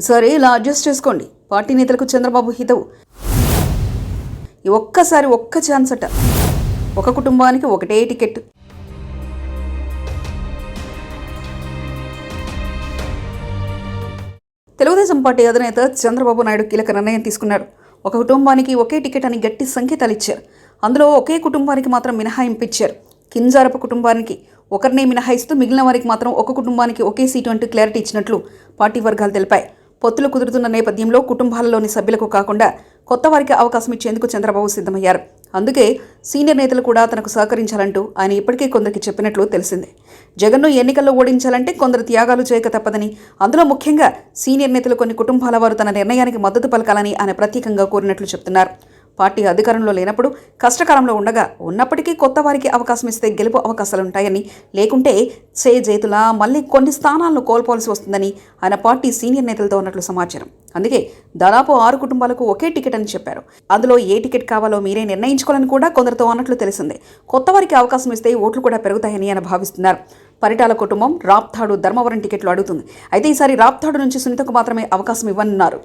ఈసారి ఇలా అడ్జస్ట్ చేసుకోండి. పార్టీ నేతలకు చంద్రబాబు హితవు. ఈ ఒక్కసారి ఒక్క ఛాన్స్ అట. ఒక కుటుంబానికి ఒకటే టికెట్. తెలుగుదేశం పార్టీ అధినేత చంద్రబాబు నాయుడు కీలక నిర్ణయం తీసుకున్నారు. ఒక కుటుంబానికి ఒకే టికెట్ అని గట్టి సంకేతాలు ఇచ్చారు. అందులో ఒకే కుటుంబానికి మాత్రం మినహాయింపు ఇచ్చారు. కింజారపు కుటుంబానికి ఒకరినే మినహాయిస్తూ మిగిలిన వారికి మాత్రం ఒక కుటుంబానికి ఒకే సీటు అంటూ క్లారిటీ ఇచ్చినట్లు పార్టీ వర్గాలు తెలిపాయి. పొత్తులు కుదురుతున్న నేపథ్యంలో కుటుంబాలలోని సభ్యులకు కాకుండా కొత్త వారికి అవకాశం ఇచ్చేందుకు చంద్రబాబు సిద్ధమయ్యారు. అందుకే సీనియర్ నేతలు కూడా తనకు సహకరించాలంటూ ఆయన ఇప్పటికే కొందరికి చెప్పినట్లు తెలిసిందే. జగన్ను ఎన్నికల్లో ఓడించాలంటే కొందరు త్యాగాలు చేయక తప్పదని అందులో ముఖ్యంగా సీనియర్ నేతలు కొన్ని కుటుంబాల వారు తన నిర్ణయానికి మద్దతు పలకాలని ఆయన ప్రత్యేకంగా కోరినట్లు చెప్తున్నారు. పార్టీ అధికారంలో లేనప్పుడు కష్టకాలంలో ఉండగా ఉన్నప్పటికీ కొత్త వారికి అవకాశం ఇస్తే గెలుపు అవకాశాలుంటాయని. లేకుంటే చే చేతులా మళ్ళీ కొన్ని స్థానాలను కోల్పోవలసి వస్తుందని ఆయన పార్టీ సీనియర్ నేతలతో ఉన్నట్లు సమాచారం. అందుకే దాదాపు ఆరు కుటుంబాలకు ఒకే టికెట్ అని చెప్పారు. అందులో ఏ టికెట్ కావాలో మీరే నిర్ణయించుకోవాలని కూడా కొందరితో అన్నట్లు తెలిసిందే. కొత్త వారికి అవకాశం ఇస్తే ఓట్లు కూడా పెరుగుతాయని ఆయన భావిస్తున్నారు. పరిటాల కుటుంబం రాప్తాడు ధర్మవరం టికెట్లు అడుగుతుంది. అయితే ఈసారి రాప్తాడు నుంచి సునీతకు మాత్రమే అవకాశం ఇవ్వనున్నారు.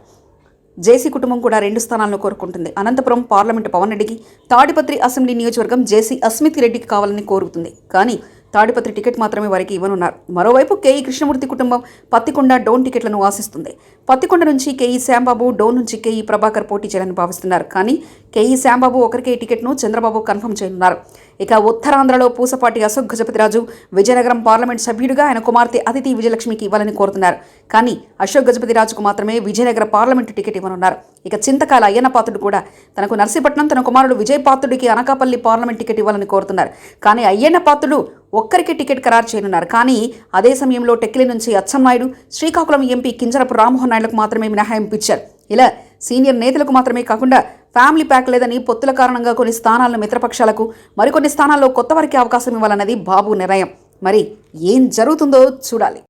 జేసీ కుటుంబం కూడా రెండు స్థానాలను కోరుకుంటుంది. అనంతపురం పార్లమెంటు పవన్ రెడ్డికి తాడిపత్రి అసెంబ్లీ నియోజకవర్గం జేసీ అస్మిత్ రెడ్డికి కావాలని కోరుతుంది. కానీ తాడిపత్రి టికెట్ మాత్రమే వారికి ఇవ్వనున్నారు. మరోవైపు కేఈ కృష్ణమూర్తి కుటుంబం పత్తికొండ డోన్ టికెట్లను ఆశిస్తుంది. పత్తికొండ నుంచి కేఈ శ్యాంబాబు డోన్ నుంచి కేఈ ప్రభాకర్ పోటీ చేయాలని భావిస్తున్నారు. కానీ కేఈ శ్యాంబాబు ఒకరికే టికెట్ను చంద్రబాబు కన్ఫర్మ్ చేయనున్నారు. ఇక ఉత్తరాంధ్రలో పూసపాటి అశోక్ గజపతిరాజు విజయనగరం పార్లమెంట్ సభ్యుడిగా ఆయన కుమార్తె అతిథి విజయలక్ష్మికి ఇవ్వాలని కోరుతున్నారు. కానీ అశోక్ గజపతిరాజుకు మాత్రమే విజయనగర పార్లమెంటు టికెట్ ఇవ్వనున్నారు. ఇక చింతకాల అయ్యన్న పాత్రుడు కూడా తనకు నర్సీపట్నం తన కుమారుడు విజయ్ పాత్రుడికి అనకాపల్లి పార్లమెంట్ టికెట్ ఇవ్వాలని కోరుతున్నారు. కానీ అయ్యన్న పాత్రుడు ఒక్కరికి టికెట్ ఖరారు చేయనున్నారు. కానీ అదే సమయంలో టెక్కిలి నుంచి అచ్చెన్నాయుడు శ్రీకాకుళం ఎంపీ కింజరపు రామ్మోహన్ నాయుడులకు మాత్రమే మినహాయింపు ఇచ్చారు. ఇలా సీనియర్ నేతలకు మాత్రమే కాకుండా ఫ్యామిలీ ప్యాక్ లేదని పొత్తుల కారణంగా కొన్ని స్థానాలను మిత్రపక్షాలకు మరికొన్ని స్థానాల్లో కొత్త వారికి అవకాశం ఇవ్వాలన్నది బాబు నిర్ణయం. మరి ఏం జరుగుతుందో చూడాలి.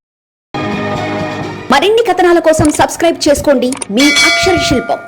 మరిన్ని కథనాల కోసం సబ్స్క్రైబ్ చేసుకోండి మీ అక్షర శిల్పం.